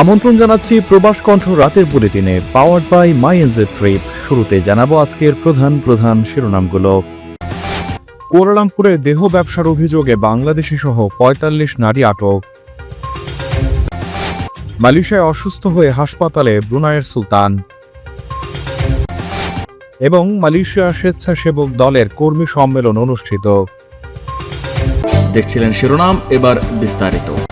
আমন্ত্রণ জানাচ্ছি প্রবাস কণ্ঠ রাতের বুলেটিনে powered by my N J trip শুরুতে জানাব আজকের প্রধান প্রধান শিরোনামগুলো। কুয়ালালামপুরে দেহ ব্যবসার অভিযোগে বাংলাদেশি সহ পঁয়তাল্লিশ নারী আটক। মালয়েশিয়ায় অসুস্থ হয়ে হাসপাতালে ব্রুনাইয়ের সুলতান। এবং মালয়েশিয়া স্বেচ্ছাসেবক দলের কর্মী সম্মেলন অনুষ্ঠিত। দেখছিলেন শিরোনাম, এবার বিস্তারিত।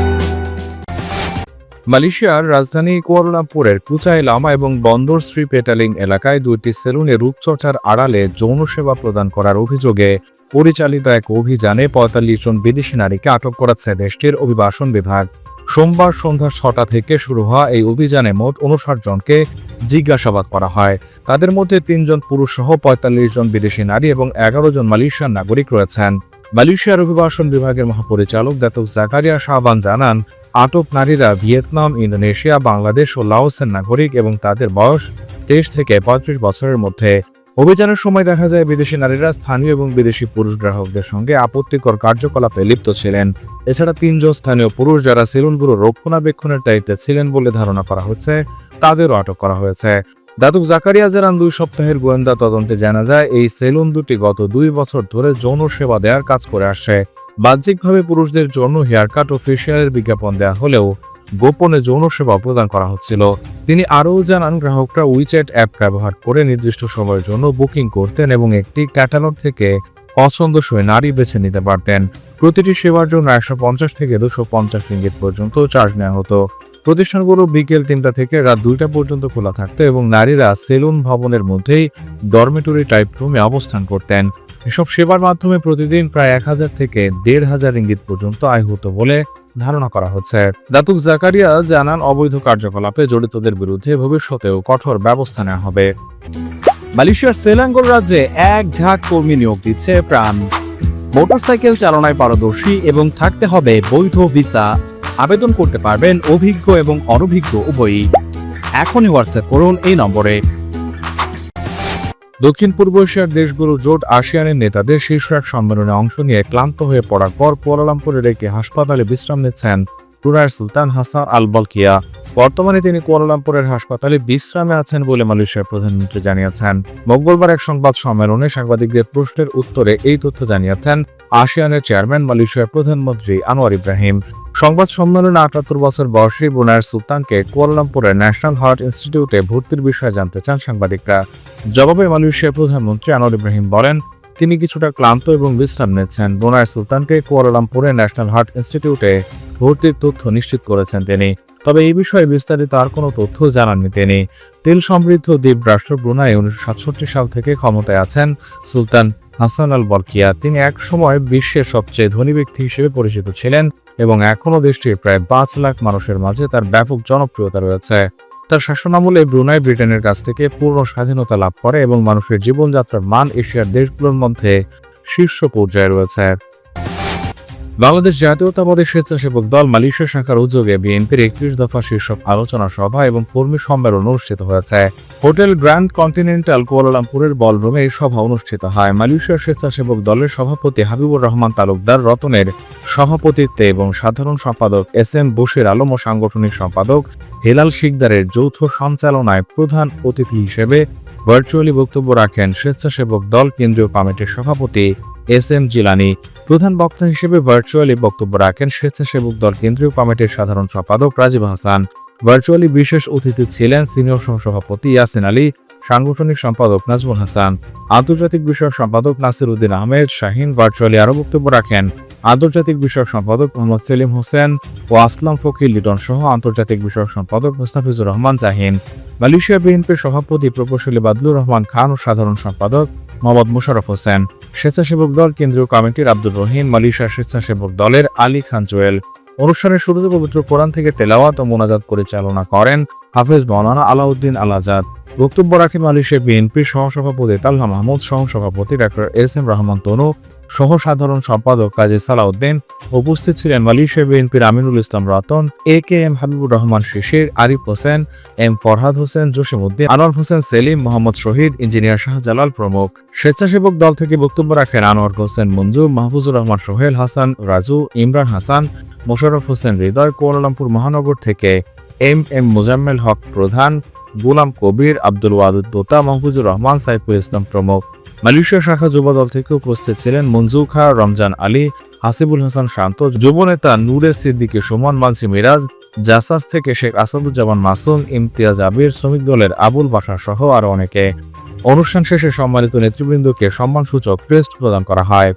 মালয়েশিয়ার রাজধানী কুয়ালালামপুরের কুচাই লামা এবং বন্দর শ্রী পেটালিং এলাকায় দুইটি সেলুনে রূপচর্চার আড়ালে যৌন সেবা প্রদান করার অভিযোগে পরিচালিত এক অভিযানে পঁয়তাল্লিশ জন বিদেশি নারীকে আটক করেছে দেশটির অভিবাসন বিভাগ। সোমবার সন্ধ্যা ছটা থেকে শুরু হওয়া এই অভিযানে মোট উনষাট জনকে জিজ্ঞাসাবাদ করা হয়। তাদের মধ্যে তিনজন পুরুষ সহ পঁয়তাল্লিশ জন বিদেশি নারী এবং এগারো জন মালয়েশিয়ার নাগরিক রয়েছেন। মালয়েশিয়ার অভিবাসন বিভাগের মহাপরিচালক দাতক জাকারিয়া শাহবান জানান আটক নারীরা ভিয়েতনাম, ইন্দোনেশিয়া, বাংলাদেশ ও লাওসের নাগরিক এবং তাদের বয়স তেইশ থেকে পঁয়ত্রিশ বছরের মধ্যে। অভিযানের সময় দেখা যায় বিদেশি নারীরা স্থানীয় এবং বিদেশি পুরুষ গ্রাহকদের সঙ্গে আপত্তিকর কার্যকলাপে লিপ্ত ছিলেন। এছাড়া তিনজন স্থানীয় পুরুষ যারা সেলুনগুলো রক্ষণাবেক্ষণের দায়িত্বে ছিলেন বলে ধারণা করা হচ্ছে, তাদেরও আটক করা হয়েছে। দাতুক জাকারিয়া জেরান দুই সপ্তাহের গোয়েন্দা তদন্তে জানা যায়, এই সেলুন দুটি গত দুই বছর ধরে যৌন সেবা দেওয়ার কাজ করে আসছে। বাহ্যিকভাবে পুরুষদের জন্য হেয়ার কাট ও ফেসিয়ালের বিজ্ঞাপন দেওয়া হলেও গোপনে যৌন সেবা প্রদান করা হচ্ছিল। তিনি আরও জানান, গ্রাহকরা উইচ্যাট অ্যাপ ব্যবহার করে নির্দিষ্ট সময়ের জন্য বুকিং করতেন এবং একটি ক্যাটালগ থেকে পছন্দসই নারী বেছে নিতে পারতেন। প্রতিটি সেবার জন্য একশো পঞ্চাশ থেকে দুশো পঞ্চাশ রিঙ্গিত পর্যন্ত চার্জ নেওয়া হতো। প্রতিষ্ঠানগুলো বিকেল তিনটা থেকে রাত দুইটা পর্যন্ত খোলা থাকতো এবং নারীরা সেলুন ভবনের মধ্যেই ডরমেটরি টাইপ রুমে অবস্থান করতেন। এসব সেবার মাধ্যমে প্রতিদিন প্রায় এক হাজার থেকে দেড় হাজার ইঙ্গিত পর্যন্ত আয় হতো বলে ধারণা করা হচ্ছে। দাতুক জাকারিয়া জানান, অবৈধ কার্যকলাপে জড়িতদের বিরুদ্ধে ভবিষ্যতেও কঠোর ব্যবস্থা নেওয়া হবে। মালয়েশিয়ার সেলাঙ্গোর রাজ্যে এক ঝাঁক কর্মী নিয়োগ দিচ্ছে প্রাণ। মোটরসাইকেল চালনায় পারদর্শী এবং থাকতে হবে বৈধ ভিসা। আবেদন করতে পারবেন অভিজ্ঞ এবং অনভিজ্ঞ উভয়ই। এখনই হোয়াটসঅ্যাপ করুন এই নম্বরে। দক্ষিণ পূর্ব এশিয়ার দেশগুলো জোট আসিয়ানের নেতাদের শীর্ষ এক সম্মেলনে অংশ নিয়ে ক্লান্ত হয়ে পড়ার পর কোয়ালালামপুরের একটি হাসপাতালে বিশ্রাম নিচ্ছেন ব্রুনাইয়ের সুলতান হাসান আল বলকিয়া বর্তমানে তিনি কোয়ালালামপুরের হাসপাতালে বিশ্রামে আছেন বলে মালয়েশিয়ার প্রধানমন্ত্রী জানিয়েছেন। মঙ্গলবার এক সংবাদ সম্মেলনে সাংবাদিকদের প্রশ্নের উত্তরে এই তথ্য জানিয়েছেন আসিয়ানের চেয়ারম্যান মালয়েশিয়ার প্রধানমন্ত্রী আনোয়ার ইব্রাহিম। সংবাদ সম্মেলনে আটাত্তর বছর বয়সী ব্রুনাইয়ের সুলতানকে কুয়ালালামপুরের ন্যাশনাল হার্ট ইনস্টিটিউটে ভর্তির বিষয়ে জানতে চান সাংবাদিকরা। জবাবে মালয়েশিয়ার প্রধানমন্ত্রী আনোয়ার ইব্রাহিম বলেন, তিনি কিছুটা ক্লান্ত এবং বিশ্রাম নিচ্ছেন। ব্রুনাইয়ের সুলতানকে কুয়ালালামপুরের ন্যাশনাল হার্ট ইনস্টিটিউটে ভর্তির তথ্য নিশ্চিত করেছেন তিনি। তবে এই বিষয়ে বিস্তারিত আর কোনো তথ্য জানাননি তিনি। তেল সমৃদ্ধ দ্বীপ রাষ্ট্র ব্রুনাই উনিশশো সাতষট্টি সাল থেকে ক্ষমতায় আছেন সুলতান। হাসান আল বরকিয়া, তিনি এক সময় বিশ্বের সবচেয়ে ধনী ব্যক্তি হিসেবে পরিচিত ছিলেন এবং এখনও দেশটির প্রায় পাঁচ লাখ মানুষের মাঝে তার ব্যাপক জনপ্রিয়তা রয়েছে। তার শাসনামলে ব্রুনাই ব্রিটেনের কাছ থেকে পূর্ণ স্বাধীনতা লাভ করে এবং মানুষের জীবনযাত্রার মান এশিয়ার দেশগুলোর মধ্যে শীর্ষ পর্যায়ে রয়েছে। বাংলাদেশ জাতীয়তাবাদী স্বেচ্ছাসেবক দল মালয়েশিয়া শাখার উদ্যোগে বিএনপির একত্রিশ দফা শীর্ষক আলোচনা সভা এবং কর্মী সম্মেলন অনুষ্ঠিত হয়েছে। হোটেল গ্র্যান্ড কন্টিনেন্টাল কুয়ালালামপুরের বলরুমে এই সভা অনুষ্ঠিত হয়। মালয়েশিয়া স্বেচ্ছাসেবক দলের সভাপতি হাবিবুর রহমান তালুকদার রতনের সভাপতিত্বে এবং সাধারণ সম্পাদক এস এম বশির আলম ও সাংগঠনিক সম্পাদক হেলাল শিকদারের যৌথ সঞ্চালনায় প্রধান অতিথি হিসেবে ভার্চুয়ালি বক্তব্য রাখেন স্বেচ্ছাসেবক দল কেন্দ্রীয় কমিটির সভাপতি এস এম জিলানি। প্রধান বক্তা হিসেবে ভার্চুয়ালি বক্তব্য রাখেন স্বেচ্ছাসেবক দল কেন্দ্রীয় কমিটির সাধারণ সম্পাদক রাজীব হাসান। ভার্চুয়ালি বিশেষ অতিথি ছিলেন সিনিয়র সহসভাপতি ইয়াসিন আলী, সাংগঠনিক সম্পাদক নাজমুল হাসান। আন্তর্জাতিক বিষয়ক সম্পাদক নাসির উদ্দিন আহমেদ, শাহিন ভার্চুয়ালি আরও বক্তব্য রাখেন। আন্তর্জাতিক বিষয়ক সম্পাদক মোহাম্মদ সেলিম হোসেন ও আসলাম ফকির লিটন সহ আন্তর্জাতিক বিষয়ক সম্পাদক মুস্তাফিজুর রহমান জাহিন। মালয়েশিয়া বিএনপির সভাপতি প্রকৌশলী বাদলুর রহমান খান ও সাধারণ সম্পাদক মোহাম্মদ মুশারফ হোসেন। স্বেচ্ছাসেবক দল কেন্দ্রীয় কমিটির আব্দুর রহিম মালিশা স্বেচ্ছাসেবক দলের আলী খান জোয়েল। অনুষ্ঠানের শুরুতে পবিত্র কোরআন থেকে তেলাওয়াত ও মোনাজাত পরিচালনা করেন হাফেজ মৌলানা আলাউদ্দিন আল আজাদ। বক্তব্য রাখেন মালয়েশিয়া বিএনপির সহসভাপতি তাল্লা মাহমুদ, সহসভাপতি doctor S M Rahman Tanu সহ সাধারণ সম্পাদক কাজী সালাউদ্দিন, উপস্থিত ছিলেন মালয়েশিয়া বিএনপির Aminul Islam Ratan, A K M Habibur Rahman Shishir, Arif Hossain, M Farhad Hossain Jasimuddin Anwar Hossain Selim, Mohammad Shahid, engineer Shahjalal প্রমুখ। স্বেচ্ছাসেবক দল থেকে বক্তব্য রাখেন আনোয়ার হোসেন মঞ্জু, মাহফুজুর রহমান সোহেল হাসান, রাজু, ইমরান হাসান, মোশাররফ হোসেন হৃদয়, কুয়ালালামপুর মহানগর থেকে এম এম মোজাম্মেল হক প্রধান গুলাম কবির, আব্দুল ওয়াদুদ দোতা মাহফুজুর রহমান, সাইফুল ইসলাম প্রমুখ। মালয়েশিয়া শাখা যুবদল থেকে উপস্থিত ছিলেন মঞ্জু খা রমজান আলী, হাসিবুল হাসান শান্ত যুবনেতা নূরে সিদ্দিকী, সুমন মানসি মিরাজ, জাসাস থেকে শেখ আসাদুজ্জামান মাসুম, ইমতিয়াজ আবির, শ্রমিক দলের আবুল বাশার সহ আরও অনেকে। অনুষ্ঠান শেষে সম্মানিত নেতৃবৃন্দকে সম্মানসূচক ক্রেস্ট প্রদান করা হয়।